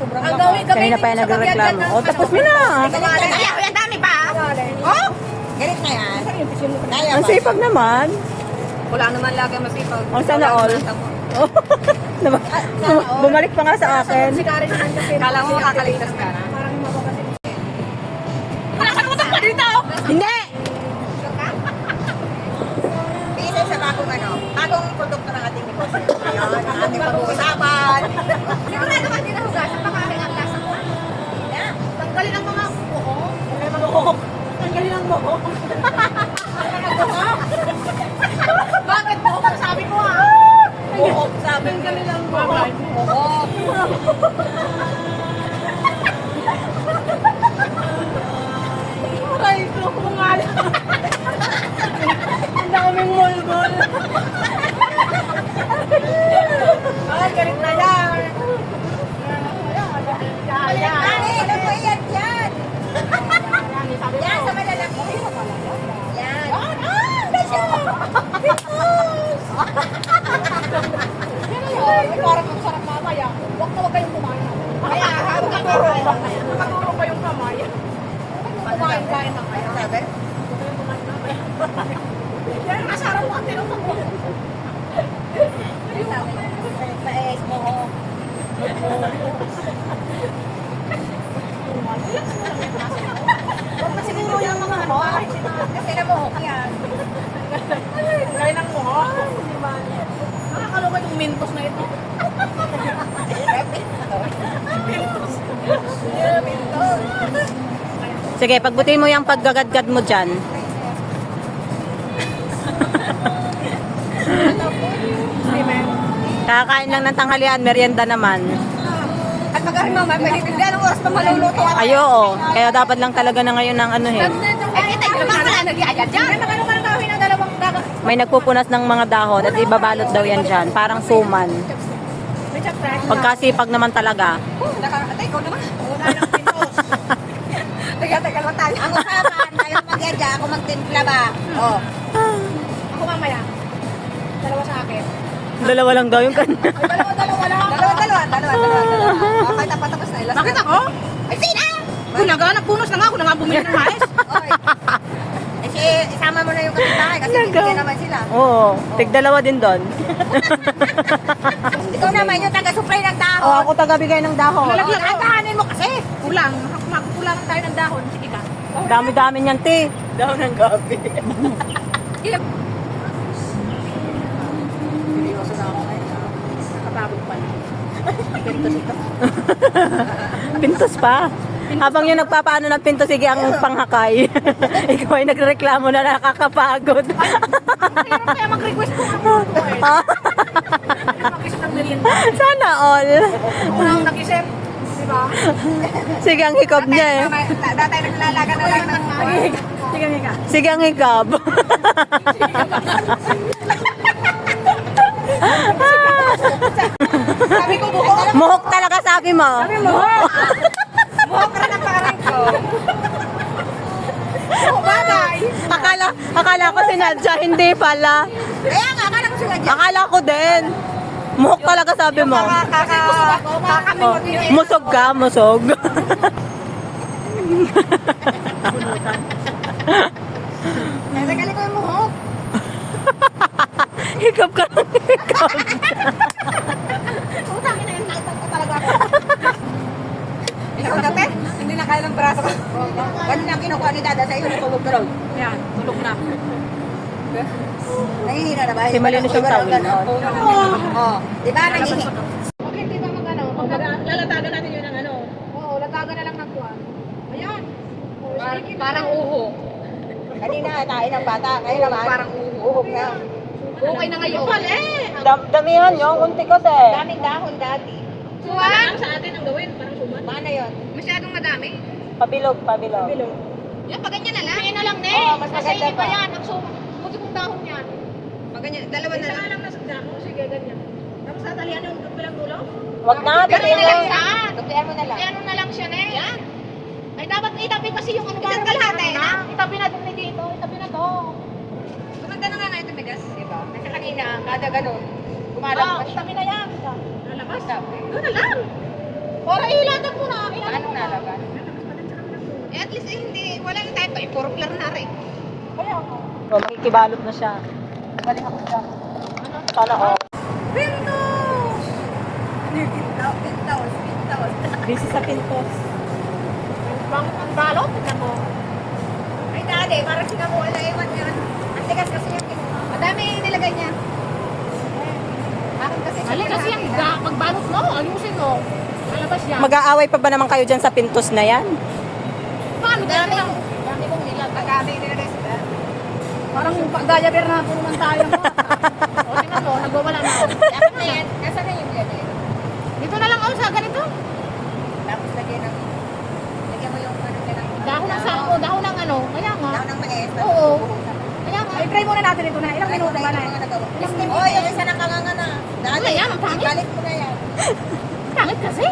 Ang gawin kami Kanina pa yan nagreklamo. O, tapos mo na. Ayaw, ang dami pa. Oh? Galit na yan. Kaya Ang sipag naman. Wala naman lagi masipag. Ang sana all. Oh, Diba? Bumalik pa nga sa akin. Kala mo makakaligtas ka na. Wala ka naman pa dito! Hindi! Buhok. Bakit buhok? Sabi ko ah. Buhok, sabi ko. Ang buhok. Buhok. Kain na kayo. Sabi? Yan, masarap mo ang tinutong mo. Paes mo. Huwag na siguro yung mga ano. Kasi nabuhok yan. Kain ng mo. Nakakaloka yung mintos na ito. Sige, pagbuti mo yung paggagadgad mo dyan. Kakain lang ng tanghalian, merienda naman. At pagkarin mo, may pwede anong oras pa maluluto ako. Ayo, oh. Kaya dapat lang talaga na ngayon ng ano eh. Eh, kita pala dyan. Ka ng dalawang dagat. May nagpupunas ng mga dahon at ibabalot daw yan dyan. Parang suman. Pagkasipag naman talaga. Nakakatay ko naman. Teka lang tayo. Ang usapan, tayo mag-edya, ako magtimpla ba? Oh. Ako mamaya. Dalawa sa akin. Dalawa lang daw yung kanya. Ay, dalawa, dalawa lang. Dalawa, dalawa, dalawa, dalawa, dalawa. Okay, tapos tapos na. Ilas Bakit na. ako? Ay, sina! Kulaga, nagpunos na nga ako na nga bumili ng mais. Eh, si, isama mo na yung kapitbahay kasi bibigyan naman sila. Oo, tig dalawa din doon. Ikaw naman yung taga-supply ng dahon. Oh, ako tagabigay ng dahon. Lalagyan, antahanin mo kasi. Kulang. Makukulangan tayo ng dahon. Sige ka. Dami-dami niyan, te. Dahon ng gabi. Seryoso na ako ngayon. Nakatabog pa. Pintos pa. Habang yung nagpapaano ng pinto, sige ang panghakay. Ikaw ay nagreklamo na nakakapagod. Mahirap kaya mag-request ko ng luto. Mag-isip ng merienda. Sana all. Una akong nag-isip. Di ba? Sige ang hikab niya eh. Dati naglalaga na lang ng Sige, sige. Sige ang hikab. Sabi ko buhok. Muhok talaga sabi mo. Buhok Akala, akala ko sinadya, hindi pala. Kaya nga, akala ko sila dyan. Akala ko din. Muhok talaga sabi mo. Kaka, Oh, musog ka, musog. Tagali ko yung buhok. hikab ka ng hikab. Nangihina na ba? Si Malino siyang tawin. Oo. Di ba, nangihi? Huwag hindi ba mag-ano? Mag- lalatagan natin yun ng ano? Oo, latagan na lang ng kuwan. Ayan. Parang uho. Kanina, tayo ng bata. Ngayon naman, parang uhog na. Okay na ngayon. Kupal eh! Dam damihan nyo, unti kasi. Daming dahon dati. Suwan? sa atin ang gawin, parang suwan. Paano yun? Masyadong madami. Pabilog, pabilog. Yan, pag ganyan na lang. Ganyan na lang, ne. Oo, mas Kasi maganda iba pa. yan. Ang suwan. Buti kong dahon yan. Pag ganyan, dalawa na lang. lang nasa dahon. Sige, ganyan. Tapos tatalian yung bilang dulo. Wag na, Ganyan na lang saan? Tupian mo na lang. Ano na lang siya, ne. Yan. Ay, dapat itabi kasi yung ano. Isang kalahati, na. Itabi na dito. Itabi na to. Gumanda na nga ngayon tumigas, di ba? Kasi kanina, kada ganun, Oo, gumalang pa siya. itabi na yan. Lalabas. Sabi. Doon na lang. Para ihilatan mo na. Paano mo na. nalaban? Eh, at least eh, hindi, wala yung tayo pa. Ipurplar na rin. Kaya ako. O, makikibalot na siya. Balik ako dyan. Sana oh. Pintos! Pintos, pintos, pintos. Busy sa pintos. Bakit ang balot? Tignan mo. Ay, dati, parang sinamuhan na iwan yun. Ang tigas kasi yung kinuha. Madami yung nilagay niya. Parang kasi Alin kasi yung ga- pagbalot mo, ayusin mo. Malabas yan. Mag-aaway pa ba naman kayo dyan sa pintos na yan? Paano kaya Dami dami kong nilag. Pagkami nilagay Parang gaya beer na punan tayo mo. o, tingnan mo, nagwawala na ako. Dapat na yan. Nasaan na yung ganyan? Dito na lang ako sa ganito. Tapos lagyan ng, lagyan mo yung ano ng Dahon ng sako, dahon ng ano. Kaya nga. Dahon ng mais. Oo. Kaya nga. I-try muna natin ito na. Ilang minuto ba na? Ilang minuto? Oh, yung isa nakanganga na. Dali, Ano yan? Ang pangit. Balik mo na yan. Pangit kasi.